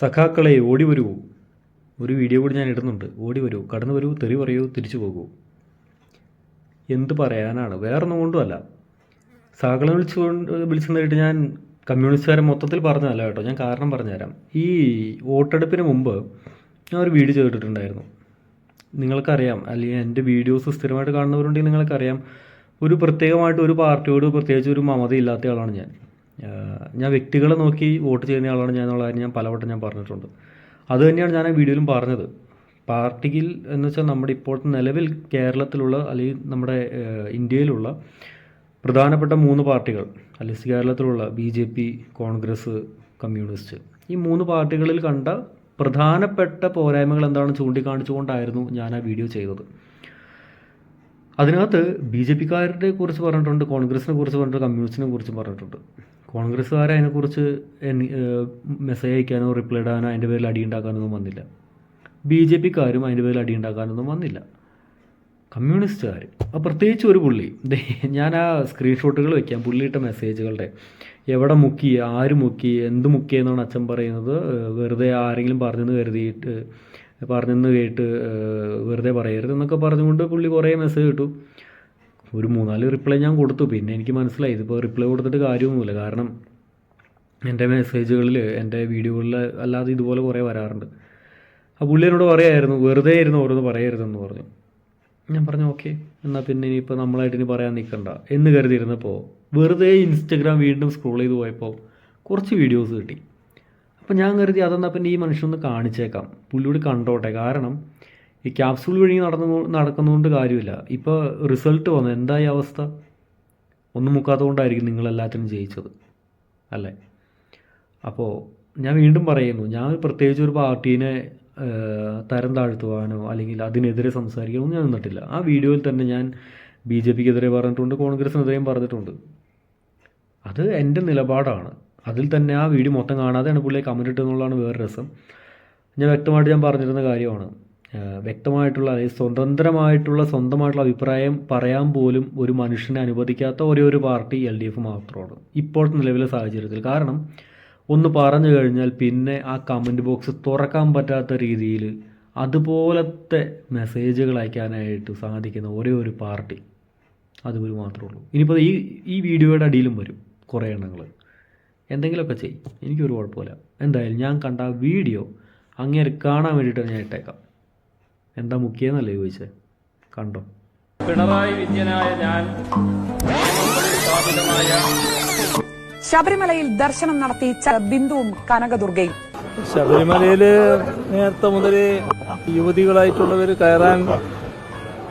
സഖാക്കളെ ഓടി വരൂ. ഒരു വീഡിയോ കൂടി ഞാൻ ഇടുന്നുണ്ട്. ഓടി വരൂ. കടന്നു വരൂ തെറി പറയൂ തിരിച്ചു പോകൂ. എന്ത് പറയാനാണ്? വേറൊന്നും കൊണ്ടുമല്ല. സഖാക്കളെ വിളിച്ചുകൊണ്ട് വിളിച്ചെന്നിട്ട് ഞാൻ കമ്മ്യൂണിസ്റ്റുകാരെ മൊത്തത്തിൽ പറഞ്ഞതല്ല കേട്ടോ. ഞാൻ കാരണം പറഞ്ഞുതരാം. ഈ വോട്ടെടുപ്പിന് മുമ്പ് ഞാൻ ഒരു വീഡിയോ ചെയ്തിട്ടുണ്ടായിരുന്നു. നിങ്ങൾക്കറിയാം. അല്ലെങ്കിൽ എന്റെ വീഡിയോസ് സ്ഥിരമായിട്ട് കാണുന്നവരുണ്ടെങ്കിൽ നിങ്ങൾക്കറിയാം. ഒരു പ്രത്യേകമായിട്ട് ഒരു പാർട്ടിയോട് പ്രത്യേകിച്ച് ഒരു മമത ഇല്ലാത്ത ആളാണ് ഞാൻ. ഞാൻ വ്യക്തികളെ നോക്കി വോട്ട് ചെയ്യുന്ന ആളാണ് ഞാൻ എന്നുള്ള കാര്യം ഞാൻ പലവട്ടം ഞാൻ പറഞ്ഞിട്ടുണ്ട്. അത് തന്നെയാണ് ഞാൻ ആ വീഡിയോയിലും പറഞ്ഞത്. പാർട്ടിയിൽ എന്ന് വെച്ചാൽ നമ്മുടെ ഇപ്പോഴത്തെ നിലവിൽ കേരളത്തിലുള്ള അല്ലെങ്കിൽ നമ്മുടെ ഇന്ത്യയിലുള്ള പ്രധാനപ്പെട്ട മൂന്ന് പാർട്ടികൾ അല്ലെങ്കിൽ കേരളത്തിലുള്ള B J P Congress communist ഈ മൂന്ന് പാർട്ടികളിൽ കണ്ട പ്രധാനപ്പെട്ട പോരായ്മകൾ എന്താണെന്ന് ചൂണ്ടിക്കാണിച്ചുകൊണ്ടായിരുന്നു ഞാൻ ആ വീഡിയോ ചെയ്തത്. അതിനകത്ത് ബി ജെ പിക്കാരുടെ കുറിച്ച് പറഞ്ഞിട്ടുണ്ട് കോൺഗ്രസിനെ കുറിച്ച് പറഞ്ഞിട്ടുണ്ട് കമ്മ്യൂണിസ്റ്റിനെ കുറിച്ച് പറഞ്ഞിട്ടുണ്ട്. കോൺഗ്രസ്സുകാരെ അതിനെക്കുറിച്ച് മെസ്സേജ് അയക്കാനോ റിപ്ലൈ ഇടാനോ അതിന്റെ പേരിൽ അടി ഉണ്ടാക്കാനൊന്നും വന്നില്ല. ബി ജെ പിക്കാരും അതിന്റെ പേരിൽ അടിയുണ്ടാക്കാനൊന്നും വന്നില്ല. കമ്മ്യൂണിസ്റ്റുകാർ ആ പ്രത്യേകിച്ച് ഒരു പുള്ളി. ഞാൻ ആ സ്ക്രീൻഷോട്ടുകൾ വയ്ക്കാം പുള്ളിയിട്ട മെസ്സേജുകളുടെ എവിടെ മുക്കി ആര് മുക്കി എന്ത് മുക്കിയെന്നാണ് അച്ഛൻ പറയുന്നത്. വെറുതെ ആരെങ്കിലും പറഞ്ഞെന്ന് കരുതിയിട്ട് പറഞ്ഞെന്ന് കേട്ട് വെറുതെ പറയരുത് എന്നൊക്കെ പറഞ്ഞുകൊണ്ട് പുള്ളി കുറേ മെസ്സേജ് ഇട്ടു. ഒരു മൂന്നാൽ റിപ്ലൈ ഞാൻ കൊടുത്തു. പിന്നെ എനിക്ക് മനസ്സിലായി ഇതിപ്പോൾ റിപ്ലൈ കൊടുത്തിട്ട് കാര്യമൊന്നുമില്ല. കാരണം എന്റെ മെസ്സേജുകളിൽ എന്റെ വീഡിയോകളിൽ അല്ലാതെ ഇതുപോലെ കുറേ വരാറുണ്ട്. ആ പുള്ളി എന്നോട് പറയായിരുന്നു വെറുതെ ഇരുന്ന് ഓരോന്ന് പറയരുതെന്ന് പറഞ്ഞു. ഞാൻ പറഞ്ഞു ഓക്കെ എന്നാൽ പിന്നെ ഇനിയിപ്പോൾ നമ്മളായിട്ട് ഇനി പറയാൻ നിൽക്കണ്ട എന്ന് കരുതിയിരുന്നപ്പോൾ വെറുതെ ഇൻസ്റ്റഗ്രാം വീണ്ടും സ്ക്രോൾ ചെയ്ത് പോയപ്പോൾ കുറച്ച് വീഡിയോസ് കിട്ടി. അപ്പോൾ ഞാൻ കരുതി അതെന്നാൽ പിന്നെ ഈ മനുഷ്യനൊന്ന് കാണിച്ചേക്കാം. പുള്ളിയോട് കണ്ടോട്ടെ. കാരണം ഈ ക്യാപ്സൂൾ വഴി നടന്നു നടക്കുന്നതുകൊണ്ട് കാര്യമില്ല. ഇപ്പോൾ റിസൾട്ട് വന്നു. എന്തായി അവസ്ഥ? ഒന്നും മുക്കാത്തതുകൊണ്ടായിരിക്കും നിങ്ങളെല്ലാത്തിനും ജയിച്ചത്. അല്ലേ? അപ്പോൾ ഞാൻ വീണ്ടും പറയുന്നു. ഞാൻ പ്രത്യേകിച്ച് ഒരു പാർട്ടീനെ തരം താഴ്ത്തുവാനോ അല്ലെങ്കിൽ അതിനെതിരെ സംസാരിക്കാനോ ഞാൻ നിന്നിട്ടില്ല. ആ വീഡിയോയിൽ തന്നെ ഞാൻ ബി ജെ പിക്കെതിരെ പറഞ്ഞിട്ടുണ്ട് കോൺഗ്രസിനെതിരെയും പറഞ്ഞിട്ടുണ്ട്. അത് എന്റെ നിലപാടാണ്. അതിൽ തന്നെ ആ വീഡിയോ മൊത്തം കാണാതെയാണ് പുള്ളിയെ കമന്റ് ഇട്ടെന്നുള്ളതാണ് വേറെ രസം. ഞാൻ വ്യക്തമായിട്ട് ഞാൻ പറഞ്ഞിരുന്ന കാര്യമാണ്. വ്യക്തമായിട്ടുള്ള അതായത് സ്വതന്ത്രമായിട്ടുള്ള സ്വന്തമായിട്ടുള്ള അഭിപ്രായം പറയാൻ പോലും ഒരു മനുഷ്യനെ അനുവദിക്കാത്ത ഒരേ ഒരു പാർട്ടി എൽ ഡി എഫ് മാത്രമാണ് ഇപ്പോഴത്തെ നിലവിലെ സാഹചര്യത്തിൽ. കാരണം ഒന്ന് പറഞ്ഞു കഴിഞ്ഞാൽ പിന്നെ ആ കമന്റ് ബോക്സ് തുറക്കാൻ പറ്റാത്ത രീതിയിൽ അതുപോലത്തെ മെസ്സേജുകൾ അയക്കാനായിട്ട് സാധിക്കുന്ന ഒരേ ഒരു പാർട്ടി അതുപോലെ മാത്രമേ ഉള്ളൂ. ഇനിയിപ്പോൾ ഈ ഈ വീഡിയോയുടെ അടിയിലും വരും കുറേ എണ്ണങ്ങൾ. എന്തെങ്കിലുമൊക്കെ ചെയ്യും എനിക്കൊരു കുഴപ്പമില്ല. എന്തായാലും ഞാൻ കണ്ട ആ വീഡിയോ അങ്ങേര് കാണാൻ വേണ്ടിയിട്ട് ഞാൻ ഇട്ടേക്കാം. എന്താ മുഖ്യെന്നല്ലേ ചോദിച്ചത് കണ്ടോ? പിണറായി വിജയനായ ഞാൻ ശബരിമലയിൽ ദർശനം നടത്തി ബിന്ദുവും കനകദുർഗയും. ശബരിമലയിൽ നേരത്തെ മുതൽ യുവതികളായിട്ടുള്ളവർ കയറാൻ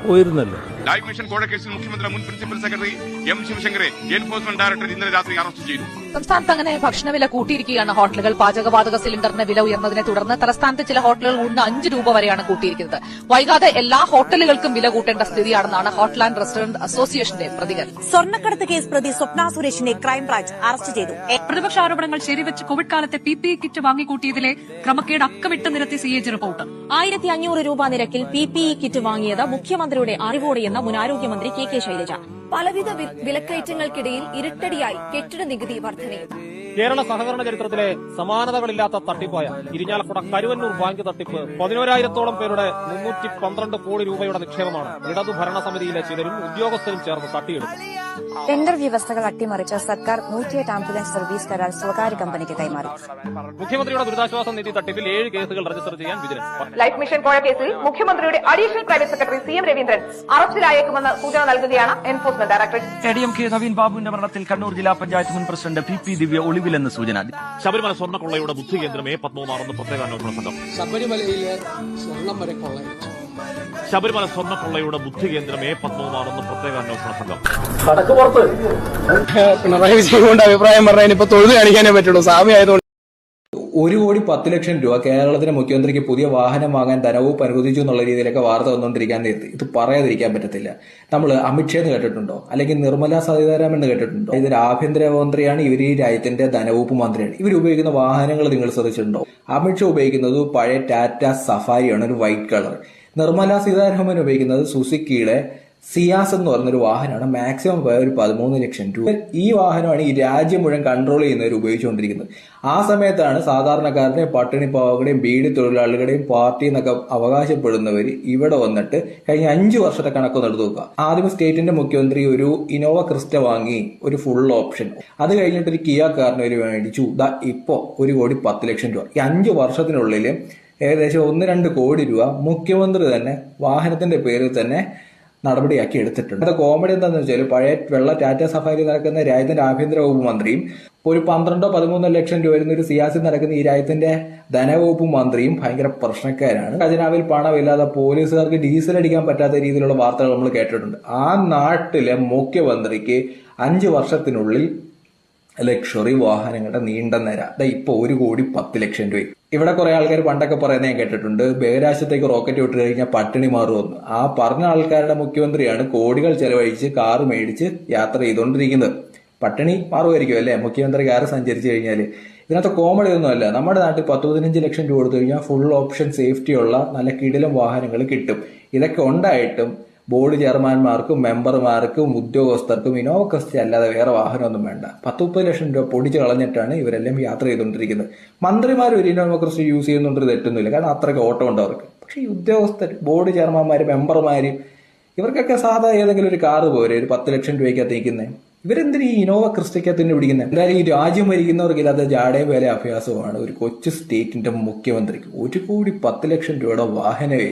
പോയിരുന്നല്ലോ. ലൈഫ് മിഷൻ കോഴക്കേസിൽ മുഖ്യമന്ത്രി മുൻ പ്രിൻസിപ്പൽ സെക്രട്ടറി എം ശിവശങ്കറെ എൻഫോഴ്സ്മെന്റ് ഡയറക്ടർ ഇന്നലെ രാത്രി അറസ്റ്റ് ചെയ്തു. സംസ്ഥാനത്ത് അങ്ങനെ ഭക്ഷണവില കൂട്ടിയിരിക്കുകയാണ്. ഹോട്ടലുകൾ പാചകവാതക സിലിണ്ടറിന് വില ഉയർന്നതിനെ തുടർന്ന് തലസ്ഥാനത്ത് ചില ഹോട്ടലുകൾ കൂടുന്ന അഞ്ച് രൂപ വരെയാണ് കൂട്ടിയിരിക്കുന്നത്. വൈകാതെ എല്ലാ ഹോട്ടലുകൾക്കും വില കൂട്ടേണ്ട സ്ഥിതിയാണെന്നാണ് ഹോട്ടൽ ആൻഡ് റെസ്റ്റോറന്റ് അസോസിയേഷന്റെ പ്രതികരണം. സ്വർണക്കടത്ത് കേസ് പ്രതി സ്വപ്ന സുരേഷിനെ ക്രൈംബ്രാഞ്ച് അറസ്റ്റ് ചെയ്തു. പ്രതിപക്ഷ ആരോപണങ്ങൾ ശരിവെച്ച് കോവിഡ് കാലത്തെ പി പി ഇ കിറ്റ് വാങ്ങിക്കൂട്ടിയതിലെ ക്രമക്കേട് അക്കമിട്ട് നിരത്തി സി എ ജി റിപ്പോർട്ട്. ആയിരത്തി അഞ്ഞൂറ് രൂപ നിരക്കിൽ പി പി ഇ കിറ്റ് വാങ്ങിയത് മുഖ്യമന്ത്രിയുടെ അറിവോടെയെന്ന് മുൻ ആരോഗ്യമന്ത്രി കെ കെ ശൈലജ. പലവിധ വിലക്കയറ്റങ്ങൾക്കിടയിൽ ഇരട്ടടിയായി കെട്ടിട നികുതി വർധനയും. കേരള സഹകരണ ചരിത്രത്തിലെ സമാനതകളില്ലാത്ത തട്ടിപ്പായ ഇരിഞ്ഞാലക്കുട കരുവന്നൂർ ബാങ്ക് തട്ടിപ്പ് പതിനോരായിരത്തോളം പേരുടെ മുന്നൂറ്റി പന്ത്രണ്ട് കോടി രൂപയുടെ നിക്ഷേപമാണ് ഇടതു ഭരണസമിതിയിലെ ചിലരും ഉദ്യോഗസ്ഥരും ചേർന്ന് തട്ടിയെടുത്തത് ടെൻഡർ വ്യവസ്ഥകൾ അട്ടിമറിച്ച സർക്കാർ നൂറ്റിയെട്ട് ആംബുലൻസ് സർവീസ് കരാർ സ്വകാര്യ കമ്പനിക്ക് കൈമാറി. മുഖ്യമന്ത്രിയുടെ ദുരിതാശ്വാസ നിധി തട്ടിപ്പിൽ ഏഴ് കേസുകൾ രജിസ്റ്റർ ചെയ്യാൻ വിജിലൻസ് ലൈഫ് മിഷൻ കോഴ കേസിൽ മുഖ്യമന്ത്രിയുടെ additional private secretary C M Raveendran അറസ്റ്റിലായേക്കുമെന്ന് സൂചന നൽകുകയാണ് enforcement directorate. A D M K Naveen ബാബുവിന്റെ മരണത്തിൽ കണ്ണൂർ ജില്ലാ പഞ്ചായത്ത് മുൻ പ്രസിഡന്റ് പി പി ദിവ്യ ഒളിവിലെന്ന് സൂചന. ശബരിമല സ്വർണക്കൊള്ളയുടെ ബുദ്ധി കേന്ദ്രം എ പത്മകുമാറെന്ന് പ്രത്യേക അന്വേഷണ സംഘം. ശബരിമലയിലെ സ്വർണം വരെ കൊള്ളയടിച്ചു ശബരിമല സ്വർണക്കൊള്ളയുടെ ബുദ്ധി കേന്ദ്രം എ പത്മവുമാണെന്ന് പ്രത്യേക അന്വേഷണ സംഘം. പിണറായി വിജയൻ കൊണ്ട് അഭിപ്രായം പറഞ്ഞാൽ ഇപ്പൊ തൊഴുത് കാണിക്കാനേ പറ്റുള്ളൂ. സ്വാമി ആയതുകൊണ്ട് ഒരു കോടി പത്ത് ലക്ഷം രൂപ കേരളത്തിലെ മുഖ്യമന്ത്രിക്ക് പുതിയ വാഹനം വാങ്ങാൻ ധനവും അനുവദിച്ചു എന്നുള്ള രീതിയിലൊക്കെ വാർത്ത വന്നുകൊണ്ടിരിക്കാൻ നേരത്തെ ഇത് പറയാതിരിക്കാൻ പറ്റത്തില്ല. നമ്മൾ അമിത്ഷേ എന്ന് കേട്ടിട്ടുണ്ടോ? അല്ലെങ്കിൽ നിർമ്മല സീതാരാമൻ എന്ന് കേട്ടിട്ടുണ്ടോ? ഇതൊരു ആഭ്യന്തരമന്ത്രിയാണ് ഇവർ ഈ രാജ്യത്തിന്റെ ധനവകുപ്പ് മന്ത്രിയാണ്. ഇവർ ഉപയോഗിക്കുന്ന വാഹനങ്ങൾ നിങ്ങൾ ശ്രദ്ധിച്ചിട്ടുണ്ടോ? അമിത്ഷാ ഉപയോഗിക്കുന്നത് പഴയ ടാറ്റ സഫാരിയാണ്. ഒരു വൈറ്റ് കളർ. നിർമ്മല സീതാരാമൻ ഉപയോഗിക്കുന്നത് സുസുക്കിയുടെ സിയാസ് എന്ന് പറഞ്ഞൊരു വാഹനമാണ്. മാക്സിമം പോയ ഒരു പതിമൂന്ന് ലക്ഷം രൂപ. ഈ വാഹനമാണ് ഈ രാജ്യം മുഴുവൻ കൺട്രോൾ ചെയ്യുന്നവർ ഉപയോഗിച്ചുകൊണ്ടിരിക്കുന്നത്. ആ സമയത്താണ് സാധാരണക്കാരുടെയും പട്ടിണി പാവകളുടെയും ബീഡി തൊഴിലാളികളുടെയും പാർട്ടി എന്നൊക്കെ അവകാശപ്പെടുന്നവർ ഇവിടെ വന്നിട്ട് കഴിഞ്ഞ അഞ്ചു വർഷത്തെ കണക്കൊന്ന് എടുത്ത് നോക്കുക. ആദ്യം സ്റ്റേറ്റിന്റെ മുഖ്യമന്ത്രി ഒരു ഇനോവ ക്രിസ്റ്റ വാങ്ങി ഒരു ഫുൾ ഓപ്ഷൻ അത് കഴിഞ്ഞിട്ട് ഒരു കിയ ഒരു മേടിച്ചു ഇപ്പോ ഒരു കോടി പത്ത് ലക്ഷം രൂപ. ഈ അഞ്ചു വർഷത്തിനുള്ളിൽ ഏകദേശം ഒന്ന് രണ്ട് കോടി രൂപ മുഖ്യമന്ത്രി തന്നെ വാഹനത്തിന്റെ പേരിൽ തന്നെ നടപടിയാക്കി എടുത്തിട്ടുണ്ട്. അത് കോമഡി എന്താണെന്ന് വെച്ചാൽ പഴയ വെള്ള ടാറ്റ സഫാരി നടക്കുന്ന രാജ്യത്തിന്റെ ആഭ്യന്തര വകുപ്പ് മന്ത്രിയും ഒരു പന്ത്രണ്ടോ പതിമൂന്നോ ലക്ഷം രൂപ വരുന്ന ഒരു സിയാസിൽ നടക്കുന്ന ഈ രാജ്യത്തിന്റെ ധനവകുപ്പ് മന്ത്രിയും ഭയങ്കര പ്രശ്നക്കാരാണ്. ഖജനാവിൽ പണമില്ലാതെ പോലീസുകാർക്ക് ഡീസൽ അടിക്കാൻ പറ്റാത്ത രീതിയിലുള്ള വാർത്തകൾ നമ്മൾ കേട്ടിട്ടുണ്ട്. ആ നാട്ടിലെ മുഖ്യമന്ത്രിക്ക് അഞ്ച് വർഷത്തിനുള്ളിൽ ലക്ഷറി വാഹനങ്ങളുടെ നീണ്ട നിര. ദാ ഇപ്പൊ ഒരു കോടി പത്ത് ലക്ഷം രൂപ. ഇവിടെ കുറെ ആൾക്കാർ പണ്ടൊക്കെ പറയുന്നത് ഞാൻ കേട്ടിട്ടുണ്ട് ബഹിരാശത്തേക്ക് റോക്കറ്റ് വിട്ട് കഴിഞ്ഞാൽ പട്ടിണി മാറുമെന്ന്. ആ പറഞ്ഞ ആൾക്കാരുടെ മുഖ്യമന്ത്രിയാണ് കോടികൾ ചെലവഴിച്ച് കാറ് മേടിച്ച് യാത്ര ചെയ്തുകൊണ്ടിരിക്കുന്നത്. പട്ടിണി മാറുമായിരിക്കും അല്ലേ? മുഖ്യമന്ത്രി കാറ് സഞ്ചരിച്ചു കഴിഞ്ഞാൽ ഇതിനകത്ത് കോമഡി ഒന്നുമല്ല നമ്മുടെ നാട്ടിൽ പത്ത് പതിനഞ്ച് ലക്ഷം രൂപ കൊടുത്തു കഴിഞ്ഞാൽ ഫുൾ ഓപ്ഷൻ സേഫ്റ്റി ഉള്ള നല്ല കിടിലം വാഹനങ്ങൾ കിട്ടും. ഇതൊക്കെ ഉണ്ടായിട്ടും ബോർഡ് ചെയർമാൻമാർക്കും മെമ്പർമാർക്കും ഉദ്യോഗസ്ഥർക്കും ഇനോവ ക്രിസ്റ്റ അല്ലാതെ വേറെ വാഹനമൊന്നും വേണ്ട. പത്ത് മുപ്പത് ലക്ഷം രൂപ പൊടിച്ച് കളഞ്ഞിട്ടാണ് ഇവരെല്ലാം യാത്ര ചെയ്തുകൊണ്ടിരിക്കുന്നത്. മന്ത്രിമാർ ഒരു ഇനോവ ക്രിസ്റ്റ യൂസ് ചെയ്യുന്നുണ്ട് തെറ്റൊന്നുമില്ല. കാരണം അത്രയ്ക്ക് ഓട്ടം ഉണ്ട് അവർക്ക്. പക്ഷേ ഈ ഉദ്യോഗസ്ഥർ ബോർഡ് ചെയർമാൻമാർ മെമ്പർമാർ ഇവർക്കൊക്കെ സാധാ ഏതെങ്കിലും ഒരു കാറ് പോരെ? ഒരു പത്ത് ലക്ഷം രൂപയ്ക്കകത്ത് നിൽക്കുന്നത് ഇവരെന്തിനു ഈ ഇനോവ ക്രിസ്റ്റയ്ക്കകത്ത് തന്നെ പിടിക്കുന്നത് എന്തായാലും ഈ രാജ്യം ഭരിക്കുന്നവർക്ക് ഇല്ലാത്ത ജാടേ വേല അഭ്യാസമാണ് ഒരു കൊച്ചു സ്റ്റേറ്റിന്റെ മുഖ്യമന്ത്രിക്ക്. ഒരു കോടി പത്ത് ലക്ഷം രൂപയുടെ വാഹനമേ